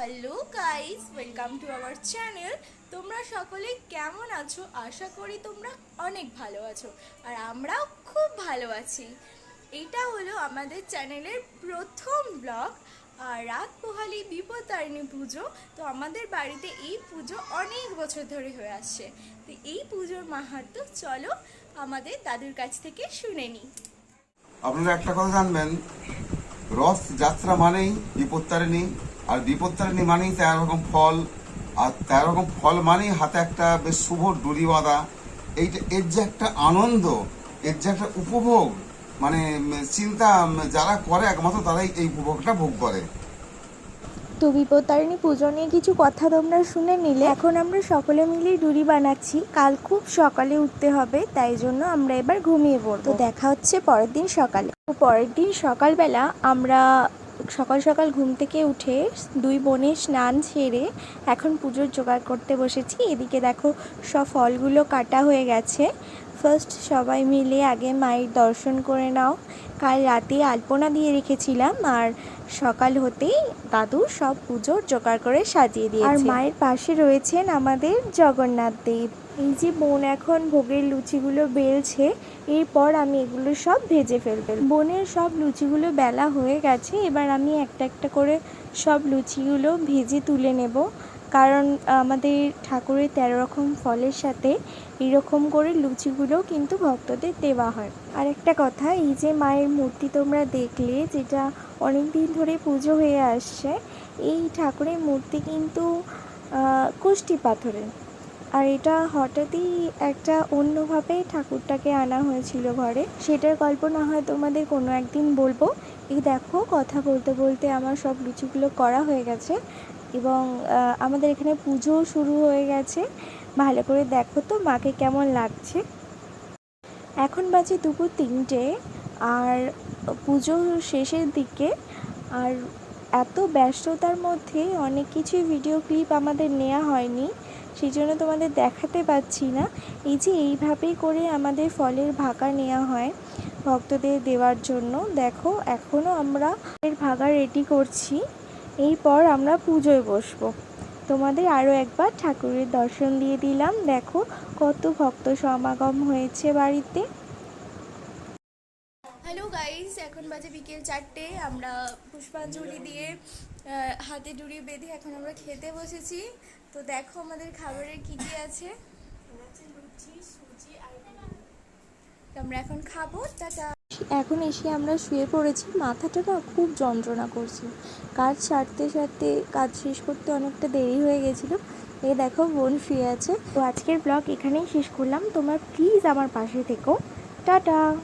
Hello guys welcome to our channel তোমরা সকলে কেমন আছো? আশা করি তোমরা অনেক ভালো আছো। আর আমরাও খুব ভালো আছি। এটা হলো আমাদের চ্যানেলের প্রথম ব্লগ। আর রাত পোহালি বিপত্তারিণী পুজো। তো আমাদের বাড়িতে এই পুজো অনেক বছর ধরে হয়ে আসছে। তো এই পুজোর মাহাত্ম চলো আমাদের দাদুর কাছ থেকে শুনে নিই। আপনারা একটা কথা জানবেন। রথ যাত্রা মানেই বিপত্তারিণী। আর বিপত্তারিণী মানেই তেরো রকম ফল, আর তেরো রকম ফল মানেই হাতে একটা বেশ শুভ ডুরি বাঁধা এইটা, এর যে একটা আনন্দ, এর যে একটা উপভোগ মানে চিন্তা যারা করে একমাত্র তারাই এই উপভোগটা ভোগ করে। তো বিপত্তারিণী পুজো নিয়ে কিছু কথা তোমরা শুনে নিলে। এখন আমরা সকলে মিলেই ডুরি বানাচ্ছি। কাল খুব সকালে উঠতে হবে, তাই জন্য আমরা এবার ঘুমিয়ে পড়ব। তো দেখা হচ্ছে পরের দিন সকালে। পরের দিন সকালবেলা আমরা সকাল সকাল ঘুম থেকে উঠে দুই বোনের স্নান সেরে এখন পুজোর জোগাড় করতে বসেছি। এদিকে দেখো সব ফলগুলো কাটা হয়ে গেছে। ফার্স্ট সবাই মিলে আগে মায়ের দর্শন করে নাও। কাল রাতে আলপনা দিয়ে রেখেছিলাম আর সকাল হতেই দাদু সব পুজোর জোগাড় করে সাজিয়ে দিয়েছে। আর মায়ের পাশে রয়েছেন আমাদের জগন্নাথ দেব। এই যে বোন এখন ভোগের লুচিগুলো বেলছে এরপর আমি এগুলো সব ভেজে ফেলবে। বোনের সব লুচিগুলো বেলা হয়ে গেছে এবার আমি একটা একটা করে সব লুচিগুলো ভেজে তুলে নেব। কারণ আমাদের ঠাকুরের তেরো রকম ফলের সাথে এরকম করে লুচিগুলো কিন্তু ভক্তদের দেওয়া হয়। আর একটা কথা, এই যে মায়ের মূর্তি তোমরা দেখলে, যেটা অনেক দিন ধরে পুজো হয়ে আসছে, এই ঠাকুরের মূর্তি কিন্তু কুষ্টি পাথরের। আর এটা হঠাৎই একটা অন্যভাবে ঠাকুরটাকে আনা হয়েছিল ঘরে। সেটার গল্প না হয় তোমাদের কোনো একদিন বলব। এই দেখো, কথা বলতে বলতে আমার সব লুচিগুলো করা হয়ে গেছে। এবং আমাদের এখানে পুজোও শুরু হয়ে গেছে। ভালো করে দেখো তো মাকে কেমন লাগছে। এখন বাজে দুপুর তিনটে আর পুজো শেষের দিকে আর এত ব্যস্ততার মধ্যে অনেক কিছু ভিডিও ক্লিপ আমাদের নেওয়া হয়নি সেই জন্য তোমাদের দেখাতে পাচ্ছি না। এই যে এইভাবেই করে আমাদের ফলের ভাগা নেওয়া হয় ভক্তদের দেওয়ার জন্য। দেখো এখনও আমরা এর ভাগা রেডি করছি। এরপর আমরা পুজোয় বসবো। তোমাদের আরও একবার ঠাকুরের দর্শন দিয়ে দিলাম। দেখো কত ভক্ত সমাগম হয়েছে বাড়িতে। হ্যালো গাইস এখন বাজে বিকেল চারটে। আমরা পুষ্পাঞ্জলি দিয়ে আহ, হাতে ডুরি বেঁধে এখন আমরা খেতে বসেছি। তো দেখো আমাদের খাবারের কি কি আছে। তো আমরা এখন খাব। টাটা। এখন এসে আমরা শুয়ে পড়েছি, মাথাটা না খুব যন্ত্রণা করছে। কাজ সারতে সারতে কাজ শেষ করতে অনেকটা দেরি হয়ে গেছিল। এ দেখো, বোন শুয়ে আছে। তো আজকের ব্লগ এখানেই শেষ করলাম। তোমরা প্লিজ আমার পাশে থেকো। টাটা!